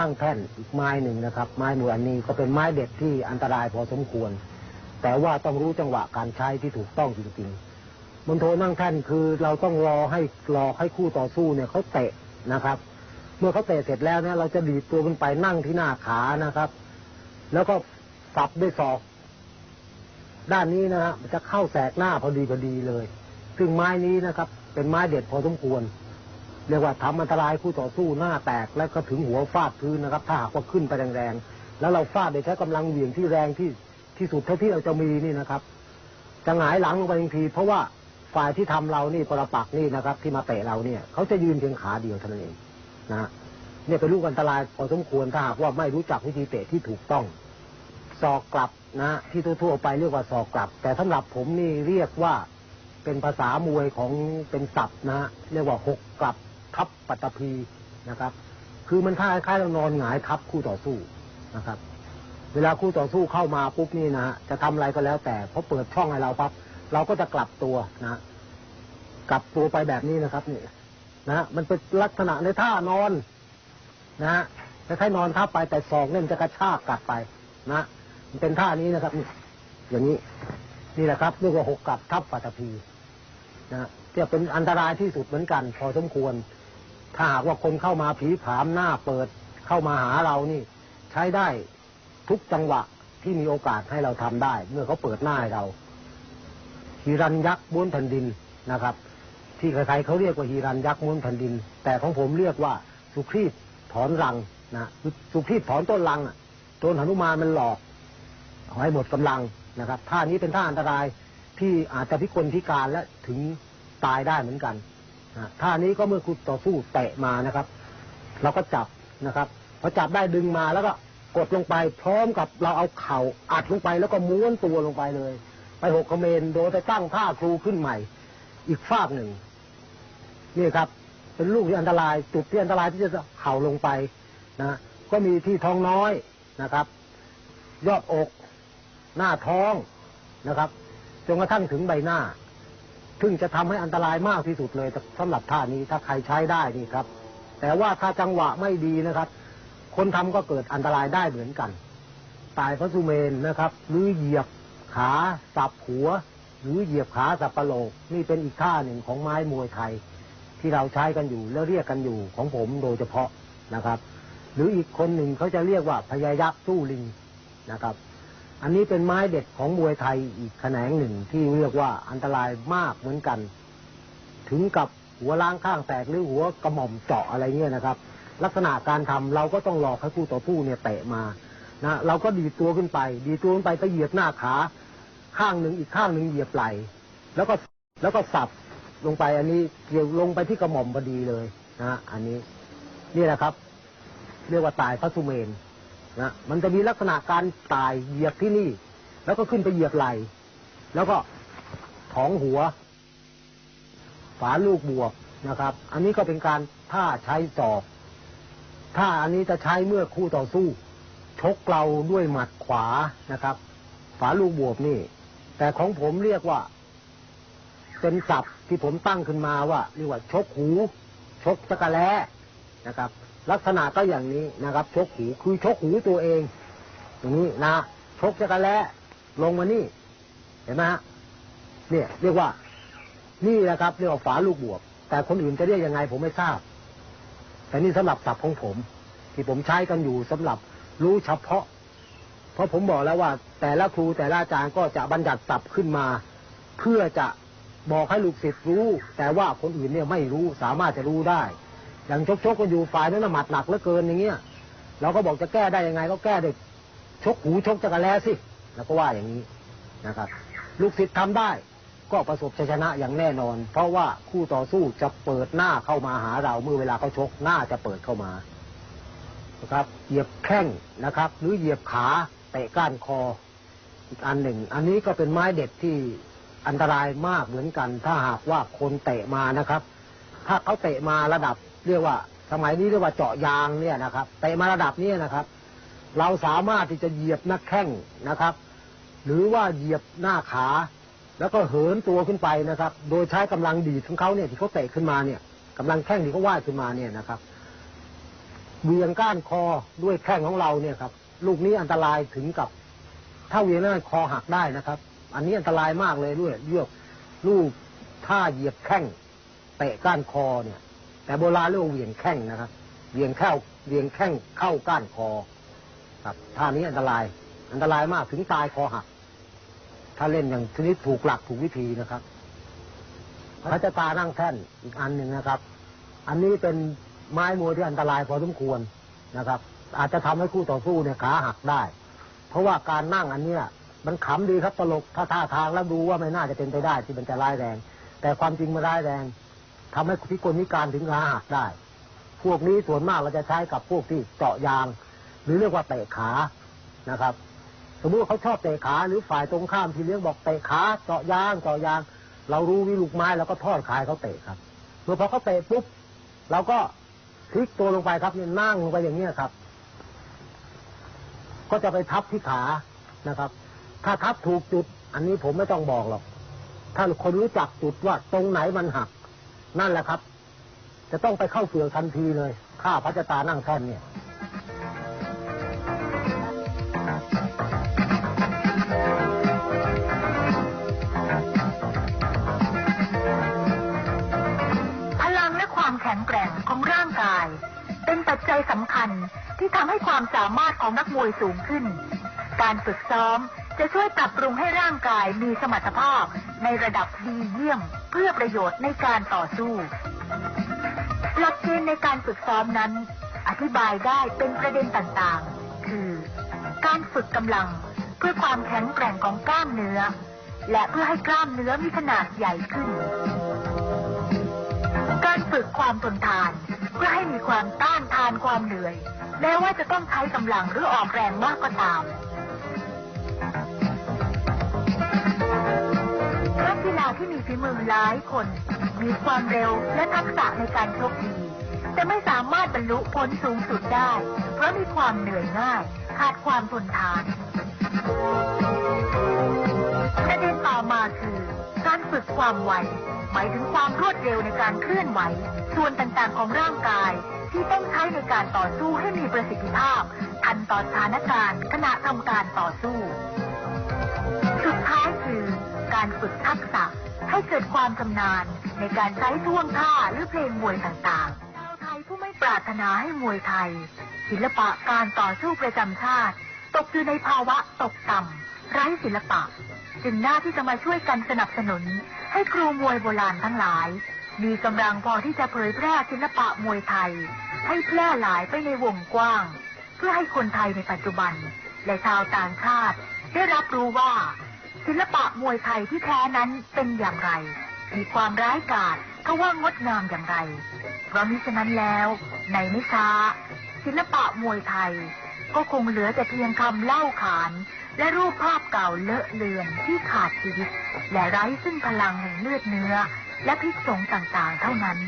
นั่งแท่นอีกไม้หนึ่งนะครับ ไม้มวยอันนี้ก็เป็นไม้เด็ดที่อันตรายพอสมควร แต่ว่าต้องรู้จังหวะการใช้ที่ถูกต้องจริงๆบนโทนั่งแท่นคือเราต้องรอให้รอให้คู่ต่อสู้เนี่ยเขาเตะนะครับ เมื่อเขาเตะเสร็จแล้วเนี่ยเราจะดีดตัวขึ้นไปนั่งที่หน้าขานะครับ แล้วก็สับด้วยศอก ด้านนี้นะฮะมันจะเข้าแสกหน้าพอดีพอดีเลย ซึ่งไม้นี้นะครับ เป็นไม้เด็ดพอสมควร เรียกว่าทำอันตรายคู่ต่อสู้หน้าแตกแล้วก็ถึงหัวฟาดพื้นนะครับ ถ้าหากว่าขึ้นไปแรงๆแล้วเราฟาดโดยใช้กำลังเหวี่ยงที่แรงที่ที่สุดเท่าที่เราจะมีนี่นะครับจะหงายหลังลงไปทันที เพราะว่าฝ่ายที่ทำเรานี่ปรปักนี่นะครับ ที่มาเตะเราเนี่ยเขาจะยืนเพียงขาเดียวเท่านั้นเองนะฮะเนี่ยเป็นลูกอันตรายพอสมควรถ้าหากว่าไม่รู้จักวิธีเตะที่ถูกต้องศอกกลับนะที่ทั่วๆไปเรียกว่าศอกกลับ แต่สำหรับผมนี่เรียกว่าเป็นภาษามวยของเป็นศัพท์นะเรียกว่าหกกลับ ทับปัตตภีนะครับ คือมันท่าคล้ายๆเรานอนหงายทับคู่ต่อสู้นะครับ เวลาคู่ต่อสู้เข้ามาปุ๊บนี่นะจะทำอะไรก็แล้วแต่พอเปิดช่องให้เราปั๊บเราก็จะกลับตัวนะกลับตัวไปแบบนี้นะครับนี่นะมันเป็นลักษณะในท่านอนนะฮะคล้ายๆนอนทับไปแต่ศอกเนี่ยมันจะกระชากกลับไปนะมันเป็นท่านี้นะครับนี่อย่างนี้นี่แหละครับเรียกว่าหกกลับทับปัตตภีนะฮะจะเป็นอันตรายที่สุดเหมือนกัน พอสมควร ถ้าหากว่าคนเข้ามาผีผามหน้าเปิดเข้ามาหาเรานี่ ใช้ได้ทุกจังหวะที่มีโอกาสให้เราทำได้ เมื่อเขาเปิดหน้าให้เราฮิรันยักษ์ม้วนแผ่นดินนะครับ ที่ใครๆเขาเรียกว่าฮิรันยักษ์ม้วนแผ่นดิน แต่ของผมเรียกว่าสุครีตถอนรังนะสุครีตถอนต้นรังอะต้นหนุมานมันหลอกเอาให้หมดกำลังนะครับท่านี้เป็นท่าอันตรายที่อาจจะพิกลพิการและถึงตายได้เหมือนกัน ท่านี้ก็เมื่อคุณต่อสู้เตะมานะครับ เราก็จับนะครับพอจับได้ดึงมาแล้วก็กดลงไป พร้อมกับเราเอาเข่าอัดลงไปแล้วก็ม้วนตัวลงไปเลย ไปหกเขมรโดยไปตั้งท่าครูขึ้นใหม่ อีกฝากหนึ่งนี่ครับ เป็นลูกที่อันตรายจุดที่อันตรายที่จะเข่าลงไปนะก็มีที่ท้องน้อยนะครับ ยอดอก หน้าท้องนะครับจนกระทั่งถึงใบหน้า ซึ่งจะทำให้อันตรายมากที่สุดเลยสำหรับท่านี้ถ้าใครใช้ได้นี่ครับ แต่ว่าถ้าจังหวะไม่ดีนะครับ คนทำก็เกิดอันตรายได้เหมือนกัน ตายพระสุเมนนะครับ หรือเหยียบขาสับหัว หรือเหยียบขาสับปะโลกนี่เป็นอีกท่าหนึ่งของไม้มวยไทย ที่เราใช้กันอยู่แล้วเรียกกันอยู่ของผมโดยเฉพาะนะครับ หรืออีกคนหนึ่งเขาจะเรียกว่าพยายักษ์สู้ลิงนะครับ อันนี้เป็นไม้เด็ดของมวยไทยอีกแขนงหนึ่งที่เรียกว่าอันตรายมากเหมือนกัน ถึงกับหัวล้างข้างแตกหรือหัวกระหม่อมเจาะอะไรเงี้ยนะครับ ลักษณะการทำเราก็ต้องรอให้คู่ต่อสู้เนี่ยเตะมานะเราก็ดีตัวขึ้นไป ดีตัวขึ้นไปก็เหยียบหน้าขา ข้างหนึ่งอีกข้างหนึ่งเหยียบไหล่แล้วก็แล้วก็สับลงไปอันนี้เกี่ยวลงไปที่กระหม่อมพอดีเลยนะอันนี้นี่แหละครับ เรียกว่าตายพระสุเมน นะมันจะมีลักษณะการตายเหยียบที่นี่ แล้วก็ขึ้นไปเหยียบไหลแล้วก็ท้องหัว ฝาลูกบวกนะครับ อันนี้ก็เป็นการท่าใช้ศอกท่าอันนี้จะใช้เมื่อคู่ต่อสู้ ชกเราด้วยหมัดขวานะครับ ฝาลูกบวกนี่ แต่ของผมเรียกว่า เป็นศัพท์ที่ผมตั้งขึ้นมาว่าเรียกว่า ชกหู ชกตะกะแล นะครับ ลักษณะก็อย่างนี้นะครับชกหูคือชกหูตัวเองอย่างนี้นะชกตะกะแล้ลงมานี่ เห็นไหมฮะเนี่ยเรียกว่า นี่แหละครับเรียกว่าฝาลูกบวกแต่คนอื่นจะเรียกยังไงผมไม่ทราบ แต่นี่สำหรับศัพท์ของผม ที่ผมใช้กันอยู่สำหรับรู้เฉพาะ เพราะผมบอกแล้วว่า แต่ละครูแต่ละอาจารย์ก็จะบัญญัติศัพท์ขึ้นมา เพื่อจะบอกให้ลูกศิษย์รู้ แต่ว่าคนอื่นเนี่ยไม่รู้สามารถจะรู้ได้ อย่างชกชกกันอยู่ฝ่ายนั้นนะหมัดหนักเหลือเกินอย่างเงี้ยเราก็บอกจะแก้ได้ยังไง ก็แก้ด้วยชกหูชกจักรแล้สิแล้วก็ว่าอย่างนี้นะครับ ลูกศิษย์ทำได้ ก็ประสบชัยชนะอย่างแน่นอน เพราะว่าคู่ต่อสู้จะเปิดหน้าเข้ามาหาเราเมื่อเวลาเขาชกหน้าจะเปิดเข้ามานะครับเหยียบแข้งนะครับ หรือเหยียบขาเตะก้านคออีกอันหนึ่ง อันนี้ก็เป็นไม้เด็ดที่อันตรายมากเหมือนกัน ถ้าหากว่าคนเตะมานะครับ ถ้าเขาเตะมาระดับ เรียกว่าสมัยนี้เรียกว่าเจาะยางเนี่ยนะครับเตะมาระดับนี้นะครับ เราสามารถที่จะเหยียบหน้าแข้งนะครับ หรือว่าเหยียบหน้าขา แล้วก็เหินตัวขึ้นไปนะครับ โดยใช้กำลังดีของเขาเนี่ยที่เขาเตะขึ้นมาเนี่ยกำลังแข้งที่เขาว่ายขึ้นมาเนี่ยนะครับเวียงก้านคอด้วยแข้งของเราเนี่ยครับ ลูกนี้อันตรายถึงกับถ้าเวียงแล้วคอหักได้นะครับ อันนี้อันตรายมากเลยด้วยเยือกลูกท่าเหยียบแข้งเตะก้านคอเนี่ย แต่โบราณเรียกว่าเหวียงแข้งนะครับเหวียงเข้าเหวียงแข้งเข้าก้านคอ ครับท่านี้อันตราย อันตรายมากถึงตายคอหัก ถ้าเล่นอย่างชนิดถูกหลักถูกวิธีนะครับพระเจาตานั่งแท่นอีกอันหนึ่งนะครับ อันนี้เป็นไม้มวยที่อันตรายพอสมควรนะครับ อาจจะทำให้คู่ต่อสู้เนี่ยขาหักได้ เพราะว่าการนั่งอันเนี้ยมันขำดีครับตลกถ้าท่าทางแล้วดูว่าไม่น่าจะเป็นไปได้ที่มันจะร้ายแรง แต่ความจริงมันร้ายแรง ทำให้พิกลพิการถึงขาหักได้ พวกนี้ส่วนมากเราจะใช้กับพวกที่เจาะยาง หรือเรียกว่าเตะขานะครับ สมมติเขาชอบเตะขาหรือฝ่ายตรงข้ามที่เลี้ยงบอกเตะขาเจาะยางเจาะยาง เรารู้วิลูกไม้เราก็ทอดขายเขาเตะครับเมื่อพอเขาเตะปุ๊บเราก็พลิกตัวลงไปครับเนี่ยนั่งลงไปอย่างเนี้ครับ ก็จะไปทับที่ขานะครับ ถ้าทับถูกจุด อันนี้ผมไม่ต้องบอกหรอก ถ้าคนรู้จักจุดว่าตรงไหนมันหัก นั่นแหละครับ จะต้องไปเข้าเฟือกทันทีเลยข้าพระจตานั่งแท่นเนี่ยพลังและความแข็งแกร่งของร่างกาย เป็นปัจจัยสำคัญที่ทำให้ความสามารถของนักมวยสูงขึ้น การฝึกซ้อม จะช่วยปรับปรุงให้ร่างกายมีสมรรถภาพในระดับดีเยี่ยมเพื่อประโยชน์ในการต่อสู้ หลักเกณฑ์ในการฝึกซ้อมนั้น อธิบายได้เป็นประเด็นต่างๆ คือ การฝึกกำลังเพื่อความแข็งแกร่งของกล้ามเนื้อ และเพื่อให้กล้ามเนื้อมีขนาดใหญ่ขึ้น การฝึกความทนทานเพื่อให้มีความต้านทานความเหนื่อยแม้ว่าจะต้องใช้กำลังหรือออกแรงมากก็ตาม นักกีฬาที่มีฝีมือหลายคน มีความเร็วและทักษะในการชกดี แต่ไม่สามารถบรรลุผลสูงสุดได้ เพราะมีความเหนื่อยง่าย ขาดความทนทานประเด็นต่อมาคือ การฝึกความไวหมายถึงความรวดเร็วในการเคลื่อนไหว ส่วนต่างๆของร่างกาย ที่ต้องใช้ในการต่อสู้ให้มีประสิทธิภาพ ทันต่อสถานการณ์ขณะทำการต่อสู้ การฝึกทักษะให้เกิดความชำนาญในการใช้ท่วงท่าหรือเพลงมวยต่างๆชาวไทยผู้ไม่ปรารถนาให้มวยไทย ศิลปะการต่อสู้ประจำชาติ ตกอยู่ในภาวะตกต่ำไร้ศิลปะ จึงน่าที่จะมาช่วยกันสนับสนุน ให้ครูมวยโบราณทั้งหลาย มีกำลังพอที่จะเผยแพร่ศิลปะมวยไทย ให้แพร่หลายไปในวงกว้าง เพื่อให้คนไทยในปัจจุบัน และชาวต่างชาติได้รับรู้ว่า ศิลปะมวยไทยที่แท้นั้นเป็นอย่างไร มีความร้ายกาจก็ว่างดงามอย่างไร เพราะมิฉะนั้นแล้วในไม่ช้าศิลปะมวยไทย ก็คงเหลือแต่เพียงคำเล่าขาน และรูปภาพเก่าเลอะเลือนที่ขาดชีวิต และไร้ซึ่งพลังแห่งเลือดเนื้อ และพิษสงต่างๆเท่านั้น